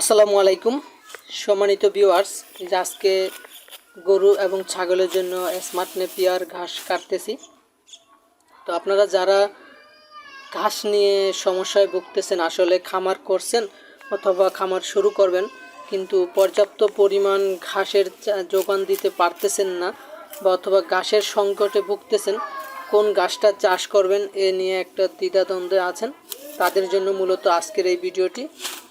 আসসালামু আলাইকুম, সম্মানিত ভিউয়ার্স আজকে গরু এবং ছাগলের জন্য স্মার্ট নেপিয়ার ঘাস কাটতেছি। তো আপনারা যারা ঘাস নিয়ে সমস্যায় ভুগতেছেন, আসলে খামার করছেন অথবা খামার শুরু করবেন, কিন্তু পর্যাপ্ত পরিমাণ ঘাসের যোগান দিতে পারতেছেন না বা অথবা ঘাসের সংকটে ভুগতেছেন, কোন ঘাসটা চাষ করবেন এ নিয়ে একটা দ্বিধাদ্বন্দ্বে আছেন। তাদের জন্য মূলত আজকের এই ভিডিওটি।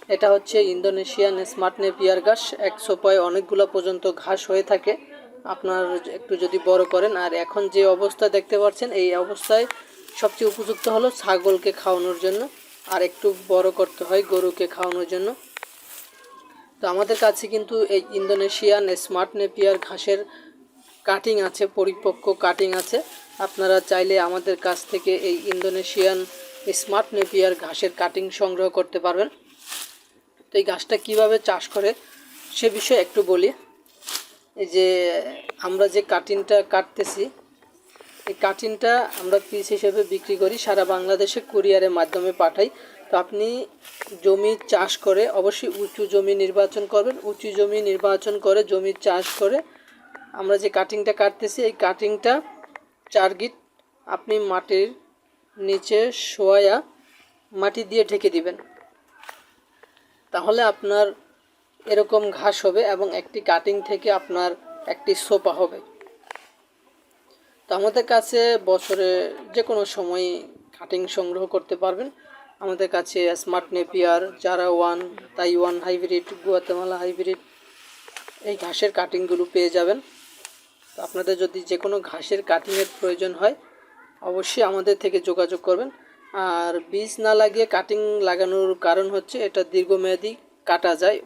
এটা হচ্ছে ইন্দোনেশিয়ান স্মার্ট নেপিয়ার ঘাস। একশো পয় অনেকগুলো পর্যন্ত ঘাস হয়ে থাকে। আপনার একটু যদি বড় করেন, আর এখন যে অবস্থা দেখতে পাচ্ছেন, এই অবস্থায় সবচেয়ে উপযুক্ত হলো ছাগলকে খাওয়ানোর জন্য, আর একটু বড় করতে হয় গরুকে খাওয়ানোর জন্য। তো আমাদের কাছে কিন্তু এই ইন্দোনেশিয়ান স্মার্ট নেপিয়ার ঘাসের কাটিং আছে, পরিপক্ক কাটিং আছে। আপনারা চাইলে আমাদের কাছ থেকে এই ইন্দোনেশিয়ান স্মার্ট নেপিয়ার ঘাসের কাটিং সংগ্রহ করতে পারবেন। তো এই গাছটা কীভাবে চাষ করে সে বিষয়ে একটু বলি। এই যে আমরা যে কাটিংটা কাটতেছি, এই কাটিংটা আমরা পিস হিসেবে বিক্রি করি, সারা বাংলাদেশে কুরিয়ারের মাধ্যমে পাঠাই। তো আপনি জমি চাষ করে অবশ্যই উঁচু জমি নির্বাচন করবেন। উঁচু জমি নির্বাচন করে জমি চাষ করে আমরা যে কাটিংটা কাটতেছি, এই কাটিংটা চার গিট আপনি মাটির নিচে শোয়া মাটি দিয়ে ঢেকে দিবেন। তাহলে আপনার এরকম ঘাস হবে এবং একটি কাটিং থেকে আপনার একটি সোপা হবে। তো আমাদের কাছে বছরে যে কোনো সময় কাটিং সংগ্রহ করতে পারবেন। আমাদের কাছে স্মার্ট নেপিয়ার জারা one Taiwan hybrid Guatemala hybrid এই ঘাসের কাটিংগুলো পেয়ে যাবেন। তো আপনাদের যদি যে কোনো ঘাসের কাটিংয়ের প্রয়োজন হয়, অবশ্যই আমাদের থেকে যোগাযোগ করবেন। আর বীজ না লাগিয়ে কাটিং লাগানোর কারণ হচ্ছে এটা দীর্ঘমেয়াদী কাটা যায়।